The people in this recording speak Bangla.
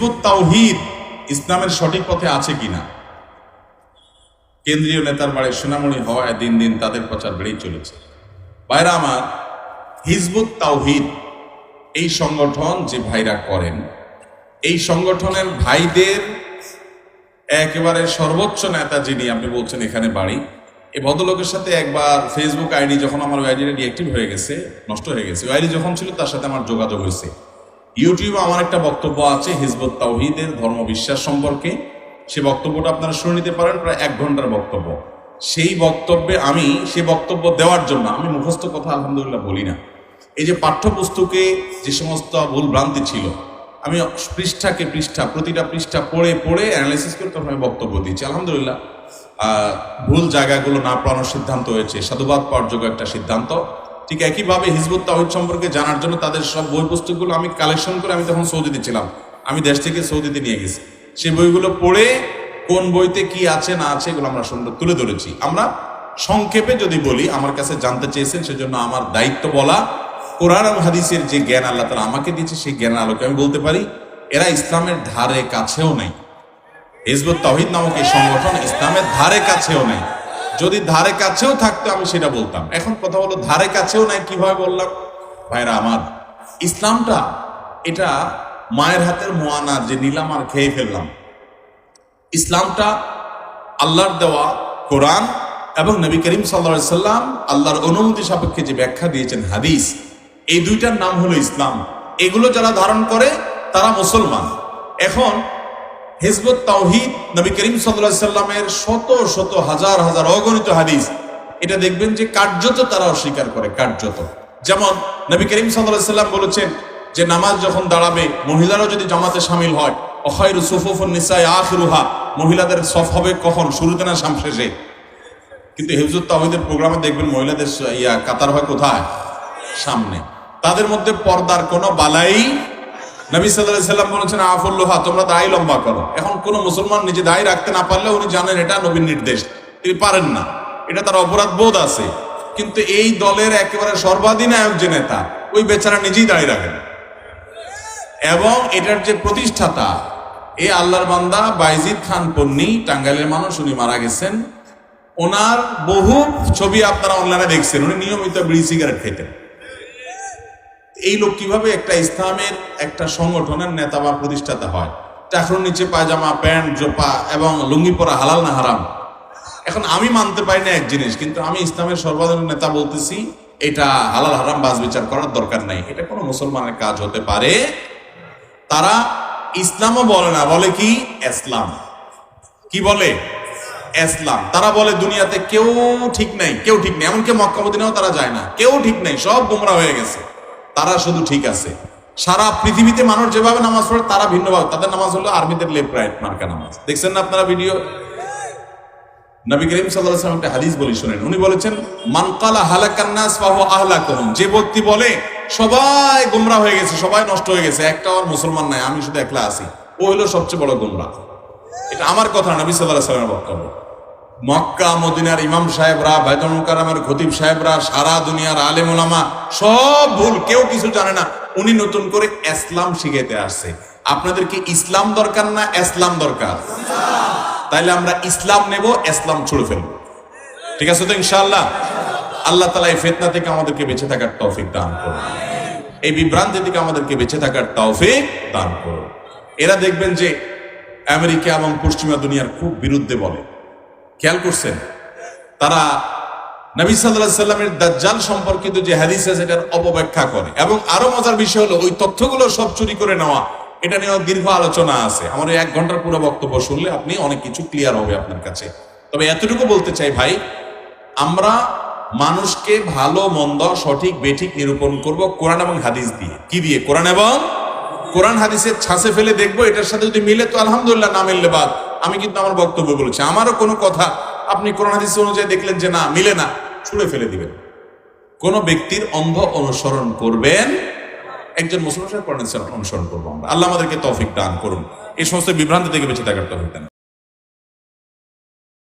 হিজবুত তাওহিদ ইসলামের সঠিক পথে আছে কিনা? কেন্দ্রীয় নেতার বাড়ির সোনামণি হওয়ায় দিন দিন তাদের প্রচার বেড়েই চলেছে। বাইরা আমার, হিজবুত তাওহিদ, এই সংগঠন যে ভাইরা করেন, এই সংগঠনের ভাইদের একেবারে সর্বোচ্চ নেতা যিনি, আপনি বলছেন এখানে বাড়ি এই ভদ্রলোকের সাথে একবার ফেসবুক আইডি যখন আমার আইডিটা ডিঅ্যাক্টিভ হয়ে গেছে, নষ্ট হয়ে গেছে ওই আইডি যখন ছিল তার সাথে আমার যোগাযোগ হয়েছে। ইউটিউবে আমার একটা বক্তব্য আছে, হিজবত তাওহিদের ধর্ম বিশ্বাস সম্পর্কে। সে বক্তব্যটা আপনারা শুনে নিতে পারেন, প্রায় এক ঘণ্টার বক্তব্য। সেই বক্তব্যে আমি সে বক্তব্য দেওয়ার জন্য আমি মুখস্থ কথা আলহামদুলিল্লাহ বলি না। এই যে পাঠ্যপুস্তকে যে সমস্ত ভুল ভ্রান্তি ছিল, আমি পৃষ্ঠাকে পৃষ্ঠা, প্রতিটা পৃষ্ঠা পড়ে পড়ে অ্যানালাইসিস করে তখন আমি বক্তব্য দিচ্ছি। আলহামদুলিল্লাহ ভুল জায়গাগুলো না পড়ানোর সিদ্ধান্ত হয়েছে। সাধুবাদ পাওয়ার যোগ্য একটা সিদ্ধান্ত। ঠিক একইভাবে হিজবুত তাহিদ সম্পর্কে জানার জন্য তাদের সব বই পুস্তকগুলো আমি কালেকশন করে আমি তখন সৌদিতে ছিলাম। আমি দেশ থেকে সৌদিতে নিয়ে গেছি। সেই বইগুলো পড়ে কোন বইতে কি আছে, না আছে এগুলো আমরা সুন্দর তুলে ধরেছি। আমরা সংক্ষেপে যদি বলি, আমার কাছে জানতে চেয়েছেন, সেজন্য আমার দায়িত্ব বলা, কোরআন হাদিসের যে জ্ঞান আল্লাহ তালা আমাকে দিয়েছে, সেই জ্ঞান আলোকে আমি বলতে পারি, এরা ইসলামের ধারে কাছেও নেই। হিজবুত তাহিদ নামক এই সংগঠন ইসলামের ধারে কাছেও নেই। যদি ধারে কাছেও থাকতো, আমি সেটা বলতাম। এখন কথা হলো, ধারে কাছেও নাই, কীভাবে বললাম? ভাইরা, আমার ইসলামটা, এটা মায়ের হাতের মোয়ানা যে নিলাম আর খেয়ে ফেললাম। ইসলামটা আল্লাহর দেওয়া কোরআন এবং নবী করিম সাল্লা সাল্লাম আল্লাহর অনুমতি সাপেক্ষে যে ব্যাখ্যা দিয়েছেন হাদিস, এই দুইটার নাম হলো ইসলাম। এগুলো যারা ধারণ করে, তারা মুসলমান। এখন হিজবুত তাওহিদ নবী করিম সাল্লা সাল্লামের শত শত হাজার হাজার অগণিত হাদিস। এটা দেখবেন যে কার্যত তারা অস্বীকার করে, কার্যত। যেমন নবী করিম সাল্লাহ সাল্লাম বলেছেন যে নামাজ যখন দাঁড়াবে, মহিলারাও যদি জামাতে সামিল হয়, অখয়রু সুফুফুন নিসাই আখিরুহা, মহিলাদের সফ হবে কখন? শুরুতে না শেষে? কিন্তু হিফজুত তাহিদের প্রোগ্রামে দেখবেন মহিলাদের ইয়া কাতার হয় কোথায়? সামনে। তাদের মধ্যে পর্দার কোনো বালাই নবী সাল্লাহ সাল্লাম বলেছেন আফুল্লোহা তোমরা দায় লম্বা করো। এখন কোন মুসলমান নিজে দায় রাখতে না পারলে উনি জানেন এটা নবীর নির্দেশ। তিনি পারেন না। এটা তার অপরাধ বোধ আছে। কিন্তু এই দলের একেবারে সর্বাধিনায়ক যে নেতা, ওই বেচারা নিজেই দাঁড়িয়ে রাখেন। এবং এটার যে প্রতিষ্ঠাতা, এ আল্লাহর বান্দা বাইজিদ খান পন্নী, টাঙ্গাইলের মানুষ, উনি মারা গেছেন। ওনার বহু ছবি আপনারা অনলাইনে দেখছেন। উনি নিয়মিত বিড়ি সিগারেট খেতেন। এই লোক কীভাবে একটা ইসলামের একটা সংগঠনের নেতা বা প্রতিষ্ঠাতা হয়? টাকরুর নিচে পায়জামা, প্যান্ট, জোপা এবং লুঙ্গি পরা হালাল না হারাম? এখন আমি মানতে পারি না এক জিনিস, কিন্তু আমি ইসলামের সর্বাধিক নেতা বলতেছি, এটা হালাল হারাম বাজ বিচার করার দরকার নাই। এটা কোনো মুসলমানের কাজ হতে পারে। তারা ইসলামও বলে না, বলে কি? ইসলাম কি বলে? ইসলাম তারা বলে দুনিয়াতে কেউ ঠিক নাই, কেউ ঠিক নেই। এমনকি মক্কা মদিনাও তারা যায় না। কেউ ঠিক নাই, সব গোমরা হয়ে গেছে। তারা শুধু ঠিক আছে। সারা পৃথিবীতে মানুষ যেভাবে নামাজ পড়ে, তারা ভিন্নভাবে তাদের নামাজ হলো আর্মিদের লেফট রাইট মার্কা নামাজ। দেখছেন না আপনারা ভিডিও নবী করিম ওয়াসাল্লাম একটা হাদিস বলি, শুনেন। উনি বলেছেন, মান কালা হালাকান নাস ফাহু আহলাকুহুম। যে ব্যক্তি বলে, সবাই গোমরা হয়ে গেছে, সবাই নষ্ট হয়ে গেছে, একটা আর মুসলমান নাই, আমি শুধু একলা আছি। ও হলো সবচেয়ে বড় গোমরা। এটা আমার কথা নবী সাল্লাল্লাহু আলাইহি ওয়াসাল্লামের বক্তব্য। মক্কা মদিনার ইমাম সাহেবরা, বাইতুল মুকাররমের খতিব সাহেবরা, সারা দুনিয়ার আলেম ওলামা সব ভুল, কেউ কিছু জানে না। উনি নতুন করে ইসলাম শিখাইতে আসছে। আপনাদের কি ইসলাম দরকার না ইসলাম দরকার? তাইলে আমরা ইসলাম নেব, ইসলাম ছুড়ে ফেলব। ঠিক আছে তো ইনশাআল্লাহ? আল্লাহ তালা এই ফেতনা থেকে আমাদেরকে বেঁচে থাকার তৌফিক দান করুন। এই বিভ্রান্তি থেকে আমাদেরকে বেঁচে থাকার তৌফিক দান করুন। এরা দেখবেন যে আমেরিকা এবং পশ্চিমা দুনিয়ার খুব বিরুদ্ধে বলে। খেয়াল করছেন? তারা নবী সাল্লাহ সাল্লামের দাজ্জাল সম্পর্কিত যে হাদিস আছে, এটার অপব্যাখ্যা করে। এবং আরও মজার বিষয় হলো, ওই তথ্যগুলো সব চুরি করে নেওয়া, এটা নিয়ে দীর্ঘ আলোচনা আছে। আমার ওই এক ঘণ্টার পুরো বক্তব্য শুনলে আপনি অনেক কিছু ক্লিয়ার হবে আপনার কাছে। তবে এতটুকু বলতে চাই ভাই, আমরা মানুষকে ভালো, মন্দ, সঠিক, বেঠিক নিরূপণ করব কোরআন এবং হাদিস দিয়ে। কি দিয়ে? কোরআন এবং? কোরআন হাদিসের ছাঁচে ফেলে দেখব, এটার সাথে যদি মিলে তো আলহামদুলিল্লাহ না মিললে বাদ। আমি কিন্তু আমার বক্তব্য বলেছি। আমারও কোনো কথা আপনি কোরআন হাদিস অনুযায়ী দেখলেন যে না, মিলে না, ছুঁড়ে ফেলে দিবেন। কোন ব্যক্তির অন্ধ অনুসরণ করবেন, একজন মুসলমান অনুসরণ করব আমরা। আল্লাহ আমাদেরকে তৌফিক দান করুন। এই সমস্ত বিভ্রান্তি থেকে বেঁচে থাকার তৌফিক দান।